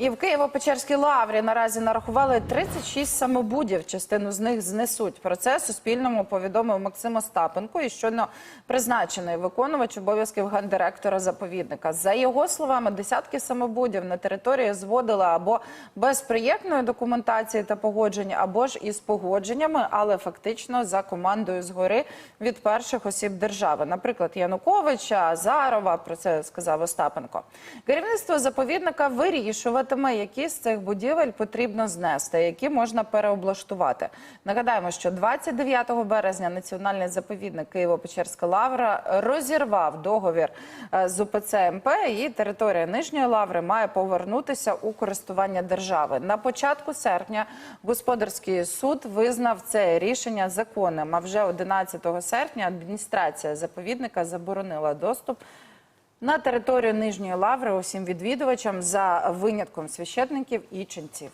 І в Києво-Печерській лаврі наразі нарахували 36 самобудів. Частину з них знесуть. Про це Суспільному повідомив Максим Остапенко і щойно призначений виконувач обов'язків гендиректора заповідника. За його словами, десятки самобудів на території зводили або без проєктної документації та погоджень, або ж із погодженнями, але фактично за командою згори від перших осіб держави, наприклад, Януковича, Азарова. Про це сказав Остапенко. Керівництво заповідника вирішуватиме, які з цих будівель потрібно знести, які можна переоблаштувати. Нагадаємо, що 29 березня національний заповідник Києво-Печерська лавра розірвав договір е, з УПЦ МП, і територія Нижньої лаври має повернутися у користування держави. На початку серпня господарський суд визнав це рішення законним. А вже 11 серпня адміністрація заповідника заборонила доступ на територію Нижньої лаври усім відвідувачам за винятком священників і ченців.